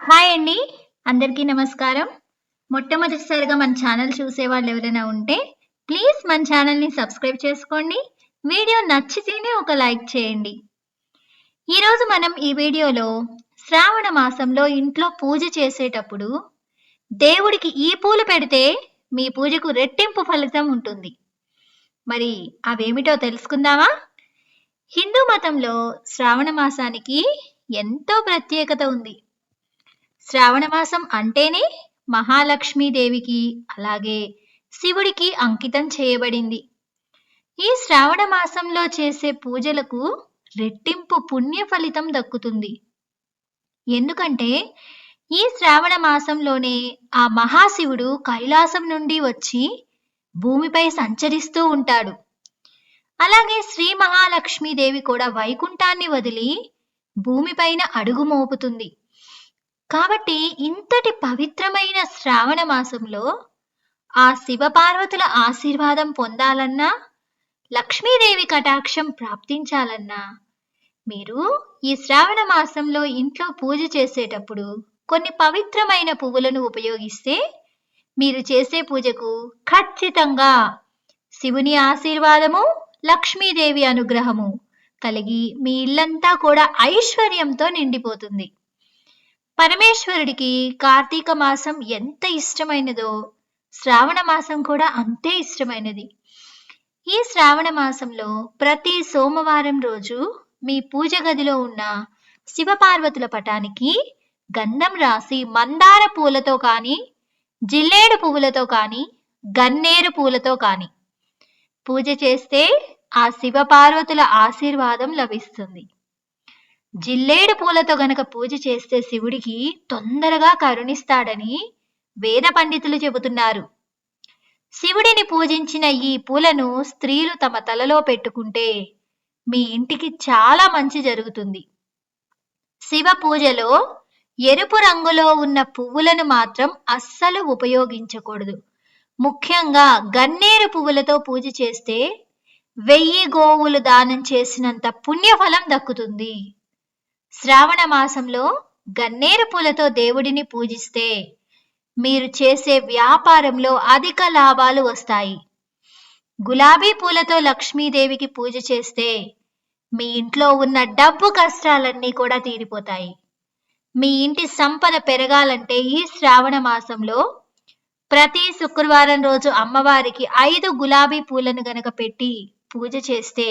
Hi అండి. అందరికీ నమస్కారం. మొట్టమొదటిసారిగా మన ఛానల్ చూసే వాళ్ళు ఎవరైనా ఉంటే ప్లీజ్ మన ఛానల్ని సబ్స్క్రైబ్ చేసుకోండి. వీడియో నచ్చితేనే ఒక లైక్ చేయండి. ఈరోజు మనం ఈ వీడియోలో శ్రావణ మాసంలో ఇంట్లో పూజ చేసేటప్పుడు దేవుడికి ఈ పూలు పెడితే మీ పూజకు రెట్టింపు ఫలితం ఉంటుంది. మరి అవేమిటో తెలుసుకుందామా? హిందూ మతంలో శ్రావణ మాసానికి ఎంతో ప్రత్యేకత ఉంది. శ్రావణమాసం అంటేనే మహాలక్ష్మీదేవికి అలాగే శివుడికి అంకితం చేయబడింది. ఈ శ్రావణ మాసంలో చేసే పూజలకు రెట్టింపు పుణ్య ఫలితం దక్కుతుంది. ఎందుకంటే ఈ శ్రావణ మాసంలోనే ఆ మహాశివుడు కైలాసం నుండి వచ్చి భూమిపై సంచరిస్తూ ఉంటాడు. అలాగే శ్రీ మహాలక్ష్మీదేవి కూడా వైకుంఠాన్ని వదిలి భూమిపైన అడుగు మోపుతుంది. కాబట్టి ఇంతటి పవిత్రమైన శ్రావణ మాసంలో ఆ శివపార్వతుల ఆశీర్వాదం పొందాలన్నా లక్ష్మీదేవి కటాక్షం ప్రాప్తించాలన్నా మీరు ఈ శ్రావణ మాసంలో ఇంట్లో పూజ చేసేటప్పుడు కొన్ని పవిత్రమైన పువ్వులను ఉపయోగిస్తే మీరు చేసే పూజకు ఖచ్చితంగా శివుని ఆశీర్వాదము లక్ష్మీదేవి అనుగ్రహము కలిగి మీ ఇల్లంతా కూడా ఐశ్వర్యంతో నిండిపోతుంది. పరమేశ్వరుడికి కార్తీక మాసం ఎంత ఇష్టమైనదో శ్రావణ మాసం కూడా అంతే ఇష్టమైనది. ఈ శ్రావణ మాసంలో ప్రతి సోమవారం రోజు మీ పూజ గదిలో ఉన్న శివపార్వతుల పటానికి గంధం రాసి మందార పూలతో కానీ జిల్లేడు పువ్వులతో కానీ గన్నేరు పూలతో కానీ పూజ చేస్తే ఆ శివపార్వతుల ఆశీర్వాదం లభిస్తుంది. జిల్లేడు పూలతో గనక పూజ చేస్తే శివుడికి తొందరగా కరుణిస్తాడని వేద పండితులు చెబుతున్నారు. శివుడిని పూజించిన ఈ పూలను స్త్రీలు తమ తలలో పెట్టుకుంటే మీ ఇంటికి చాలా మంచి జరుగుతుంది. శివ పూజలో ఎరుపు రంగులో ఉన్న పువ్వులను మాత్రం అస్సలు ఉపయోగించకూడదు. ముఖ్యంగా గన్నేరు పువ్వులతో పూజ చేస్తే వెయ్యి గోవులు దానం చేసినంత పుణ్యఫలం దక్కుతుంది. శ్రావణ మాసంలో గన్నేరు పూలతో దేవుడిని పూజిస్తే మీరు చేసే వ్యాపారంలో అధిక లాభాలు వస్తాయి. గులాబీ పూలతో లక్ష్మీదేవికి పూజ చేస్తే మీ ఇంట్లో ఉన్న డబ్బు కష్టాలన్నీ కూడా తీరిపోతాయి. మీ ఇంటి సంపద పెరగాలంటే ఈ శ్రావణ మాసంలో ప్రతి శుక్రవారం రోజు అమ్మవారికి ఐదు గులాబీ పూలను గనక పెట్టి పూజ చేస్తే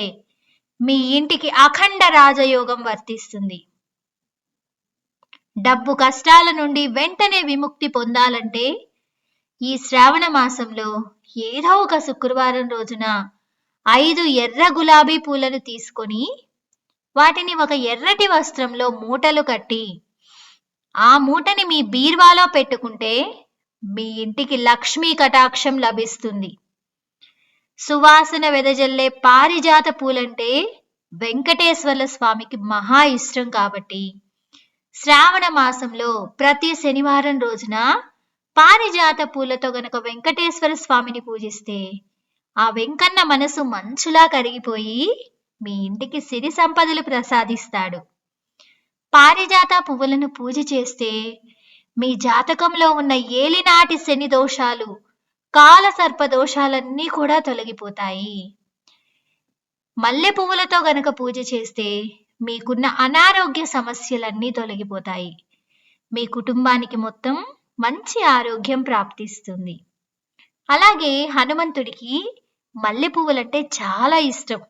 మీ ఇంటికి అఖండ రాజయోగం వర్తిస్తుంది. డబ్బు కష్టాల నుండి వెంటనే విముక్తి పొందాలంటే ఈ శ్రావణ మాసంలో ఏదో ఒక శుక్రవారం రోజున ఐదు ఎర్ర గులాబీ పూలను తీసుకొని వాటిని ఒక ఎర్రటి వస్త్రంలో మూటలు కట్టి ఆ మూటని మీ బీర్వాలో పెట్టుకుంటే మీ ఇంటికి లక్ష్మీ కటాక్షం లభిస్తుంది. సువాసన వెదజల్లే పారిజాత పూలంటే వెంకటేశ్వర్ల స్వామికి మహా ఇష్టం కాబట్టి శ్రావణ మాసంలో ప్రతి శనివారం రోజున పారిజాత పూలతో గనక వెంకటేశ్వర స్వామిని పూజిస్తే ఆ వెంకన్న మనసు మంచులా కరిగిపోయి మీ ఇంటికి సిరి సంపదలు ప్రసాదిస్తాడు. పారిజాత పువ్వులను పూజ చేస్తే మీ జాతకంలో ఉన్న ఏలినాటి శని దోషాలు కాల సర్ప దోషాలన్నీ కూడా తొలగిపోతాయి. మల్లె పువ్వులతో గనక పూజ చేస్తే మీకున్న అనారోగ్య సమస్యలన్నీ తొలగిపోతాయి. మీ కుటుంబానికి మొత్తం మంచి ఆరోగ్యం ప్రాప్తిస్తుంది. అలాగే హనుమంతుడికి మల్లె పువ్వులంటే చాలా ఇష్టం.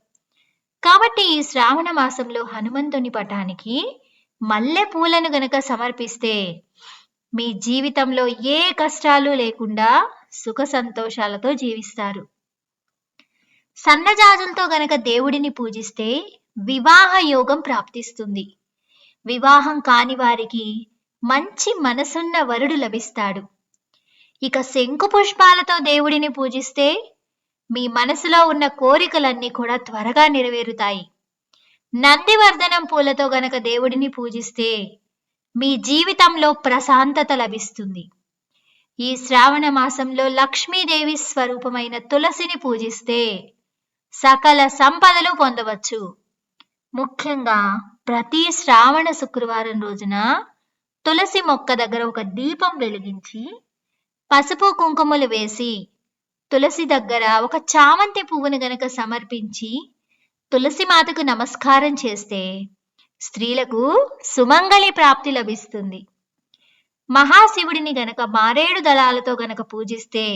కాబట్టి ఈ శ్రావణ మాసంలో హనుమంతుని పటానికి మల్లె పూలను గనక సమర్పిస్తే మీ జీవితంలో ఏ కష్టాలు లేకుండా సుఖ సంతోషాలతో జీవిస్తారు. సన్నజాజులతో గనక దేవుడిని పూజిస్తే వివాహ యోగం ప్రాప్తిస్తుంది. వివాహం కాని వారికి మంచి మనసున్న వరుడు లభిస్తాడు. ఇక శంకు పుష్పాలతో దేవుడిని పూజిస్తే మీ మనసులో ఉన్న కోరికలన్నీ కూడా త్వరగా నెరవేరుతాయి. నందివర్ధనం పూలతో గనక దేవుడిని పూజిస్తే మీ జీవితంలో ప్రశాంతత లభిస్తుంది. ఈ శ్రావణ మాసంలో లక్ష్మీదేవి స్వరూపమైన తులసిని పూజిస్తే సకల సంపదలు పొందవచ్చు. ముఖ్యంగా ప్రతి శ్రావణ శుక్రవారం రోజున తులసి మొక్క దగ్గర ఒక దీపం వెలిగించి పసుపు కుంకుమలు వేసి తులసి దగ్గర ఒక చామంతి పువ్వును గనక సమర్పించి తులసి మాతకు నమస్కారం చేస్తే స్త్రీలకు సుమంగళి ప్రాప్తి లభిస్తుంది. మహాశివుడిని గనక మారేడు దళాలతో గనక పూజిస్తే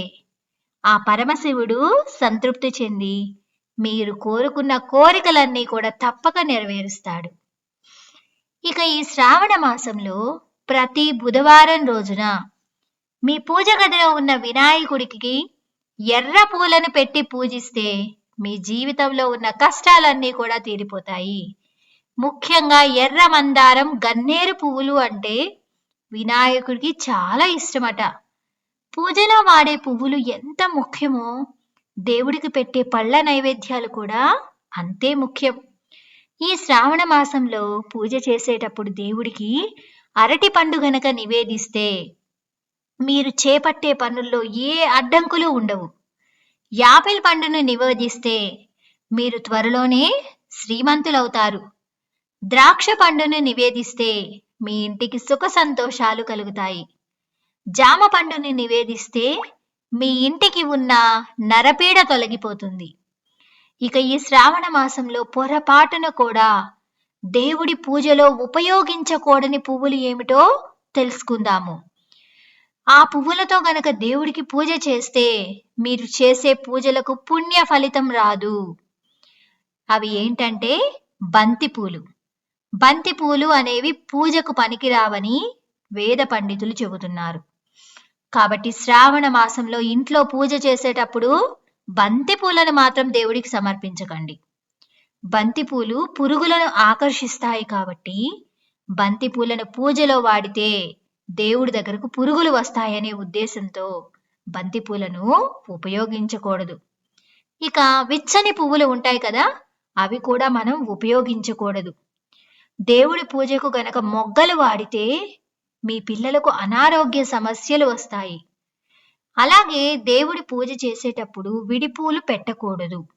ఆ పరమశివుడు సంతృప్తి చెంది మీరు కోరుకున్న కోరికలన్నీ కూడా తప్పక నెరవేరుస్తాడు. ఇక ఈ శ్రావణ మాసంలో ప్రతి బుధవారం రోజున మీ పూజ గదిలో ఉన్న వినాయకుడికి ఎర్ర పూలను పెట్టి పూజిస్తే మీ జీవితంలో ఉన్న కష్టాలన్నీ కూడా తీరిపోతాయి. ముఖ్యంగా ఎర్ర మందారం గన్నేరు పువ్వులు అంటే వినాయకుడికి చాలా ఇష్టమట. పూజలో వాడే పువ్వులు ఎంత ముఖ్యమో దేవుడికి పెట్టే పళ్ళ నైవేద్యాలు కూడా అంతే ముఖ్యం. ఈ శ్రావణ మాసంలో పూజ చేసేటప్పుడు దేవుడికి అరటి పండు గనక నివేదిస్తే మీరు చేపట్టే పనుల్లో ఏ అడ్డంకులు ఉండవు. యాపిల్ పండును నివేదిస్తే మీరు త్వరలోనే శ్రీమంతులవుతారు. ద్రాక్ష పండును నివేదిస్తే మీ ఇంటికి సుఖ సంతోషాలు కలుగుతాయి. జామ పండుని నివేదిస్తే మీ ఇంటికి ఉన్న నరపీడ తొలగిపోతుంది. ఇక ఈ శ్రావణ మాసంలో పొరపాటున కూడా దేవుడి పూజలో ఉపయోగించకూడని పువ్వులు ఏమిటో తెలుసుకుందాము. ఆ పువ్వులతో గనక దేవుడికి పూజ చేస్తే మీరు చేసే పూజలకు పుణ్య ఫలితం రాదు. అవి ఏంటంటే బంతి పూలు. బంతి పూలు అనేవి పూజకు పనికిరావని వేద పండితులు చెబుతున్నారు. కాబట్టి శ్రావణ మాసంలో ఇంట్లో పూజ చేసేటప్పుడు బంతి పూలను మాత్రం దేవుడికి సమర్పించకండి. బంతి పూలు పురుగులను ఆకర్షిస్తాయి కాబట్టి బంతి పూలను పూజలో వాడితే దేవుడి దగ్గరకు పురుగులు వస్తాయనే ఉద్దేశంతో బంతి పూలను ఉపయోగించకూడదు. ఇక విచ్చని పువ్వులు ఉంటాయి కదా అవి కూడా మనం ఉపయోగించకూడదు. దేవుడి పూజకు గనక మొగ్గలు వాడితే మీ పిల్లలకు అనారోగ్య సమస్యలు వస్తాయి. అలాగే దేవుడి పూజ చేసేటప్పుడు విడిపూలు పెట్టకూడదు.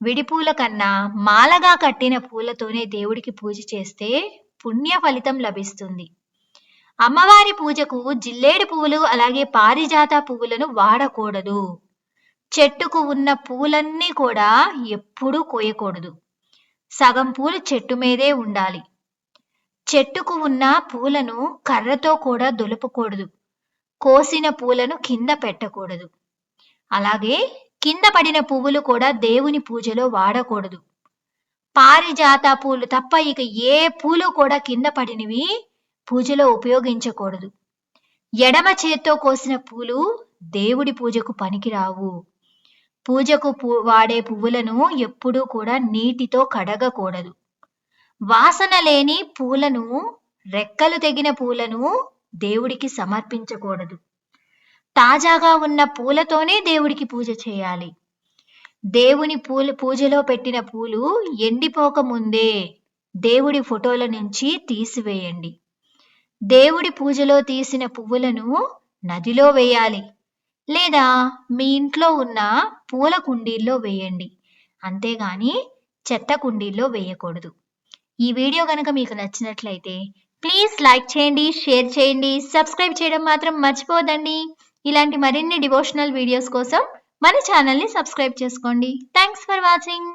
విడిపూల కన్నా మాలగా కట్టిన పూలతోనే దేవుడికి పూజ చేస్తే పుణ్య ఫలితం లభిస్తుంది. అమ్మవారి పూజకు జిల్లేడు పువ్వులు అలాగే పారిజాత పువ్వులను వాడకూడదు. చెట్టుకు ఉన్న పూలన్నీ కూడా ఎప్పుడూ కోయకూడదు. సగం పూలు చెట్టు మీదే ఉండాలి. చెట్టుకు ఉన్న పూలను కర్రతో కూడా దులుపకూడదు. కోసిన పూలను కింద పెట్టకూడదు. అలాగే కింద పడిన పువ్వులు కూడా దేవుని పూజలో వాడకూడదు. పారిజాత పూలు తప్ప ఇక ఏ పూలు కూడా కింద పడినవి పూజలో ఉపయోగించకూడదు. ఎడమ చేత్తో కోసిన పూలు దేవుడి పూజకు పనికిరావు. పూజకు పూ వాడే పువ్వులను ఎప్పుడూ కూడా నీటితో కడగకూడదు. వాసన లేని పూలను రెక్కలు తెగిన పూలను దేవుడికి సమర్పించకూడదు. తాజాగా ఉన్న పూలతోనే దేవుడికి పూజ చేయాలి. దేవుని పూలు పూజలో పెట్టిన పూలు ఎండిపోక ముందే దేవుడి ఫోటోల నుంచి తీసివేయండి. దేవుడి పూజలో తీసిన పువ్వులను నదిలో వేయాలి లేదా మీ ఇంట్లో ఉన్న పూల కుండీల్లో వేయండి. అంతేగాని చెత్త కుండీల్లో వేయకూడదు. ఈ వీడియో కనుక మీకు నచ్చినట్లయితే ప్లీజ్ లైక్ చేయండి షేర్ చేయండి సబ్స్క్రైబ్ చేయడం మాత్రం మర్చిపోదండి ఇలాంటి మరిన్ని డివోషనల్ వీడియోస్ కోసం మన ఛానల్ని సబ్స్క్రైబ్ చేసుకోండి. Thanks for watching